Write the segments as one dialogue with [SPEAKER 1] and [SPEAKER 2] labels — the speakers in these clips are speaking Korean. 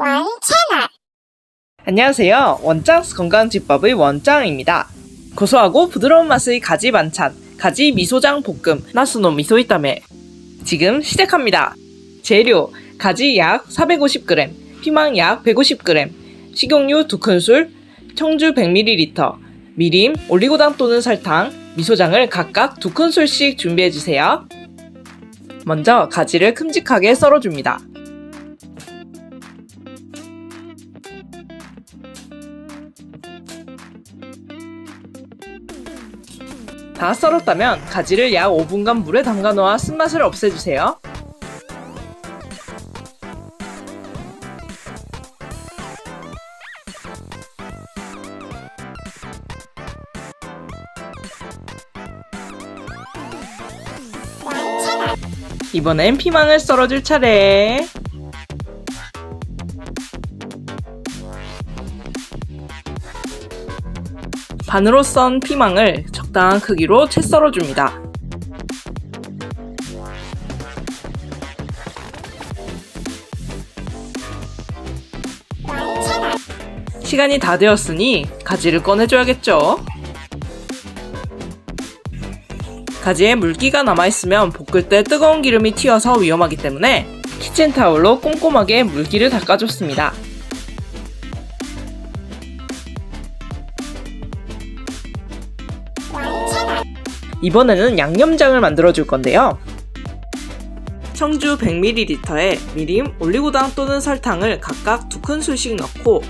[SPEAKER 1] 원 채널
[SPEAKER 2] 안녕하세요. 원짱스 건강집밥의 원짱입니다. 고소하고 부드러운 맛의 가지 반찬, 가지 미소장 볶음, 나스노 미소이타메. 지금 시작합니다. 재료, 가지 약 450g, 피망 약 150g, 식용유 2큰술, 청주 100ml, 미림, 올리고당 또는 설탕, 미소장을 각각 2큰술씩 준비해주세요. 먼저 가지를 큼직하게 썰어줍니다. 다 썰었다면 가지를 약 5분간 물에 담가 놓아 쓴맛을 없애주세요. 이번엔 피망을 썰어줄 차례. 반으로 썬 피망을 적당한 크기로 채 썰어줍니다. 시간이 다 되었으니 가지를 꺼내줘야겠죠? 가지에 물기가 남아있으면 볶을 때 뜨거운 기름이 튀어서 위험하기 때문에 키친타올로 꼼꼼하게 물기를 닦아줬습니다. 이번에는 양념장을 만들어 줄 건데요. 청주 100ml에 미림, 올리고당 또는 설탕을 각각 2큰술씩 넣고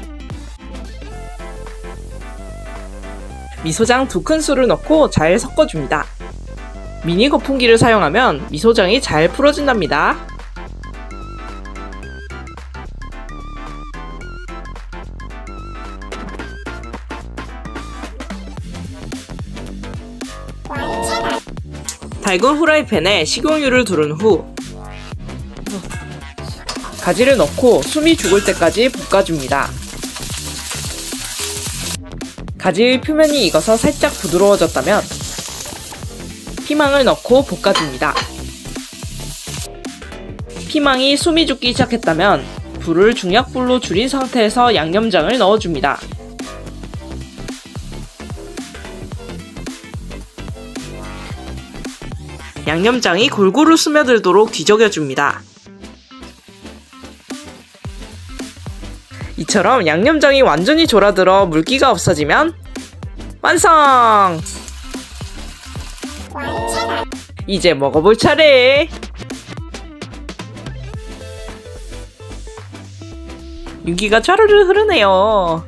[SPEAKER 2] 미소장 2큰술을 넣고 잘 섞어줍니다. 미니 거품기를 사용하면 미소장이 잘 풀어진답니다. 밝은 후라이팬에 식용유를 두른 후 가지를 넣고 숨이 죽을 때까지 볶아줍니다. 가지의 표면이 익어서 살짝 부드러워졌다면 피망을 넣고 볶아줍니다. 피망이 숨이 죽기 시작했다면 불을 중약불로 줄인 상태에서 양념장을 넣어줍니다. 양념장이 골고루 스며들도록 뒤적여줍니다. 이처럼 양념장이 완전히 졸아들어 물기가 없어지면 완성! 이제 먹어볼 차례! 윤기가 쫘르르 흐르네요.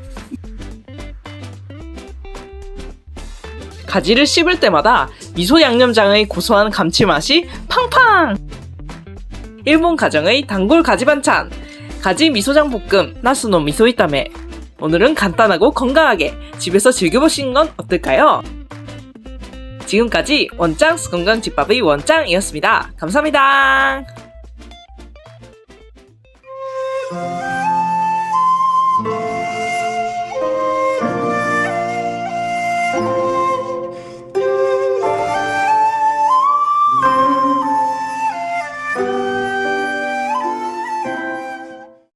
[SPEAKER 2] 가지를 씹을 때마다 미소 양념장의 고소한 감칠맛이 팡팡! 일본 가정의 단골 가지 반찬 가지 미소장 볶음 나스노 미소이타메 오늘은 간단하고 건강하게 집에서 즐겨보시는 건 어떨까요? 지금까지 원짱 건강집밥의 원짱이었습니다. 감사합니다.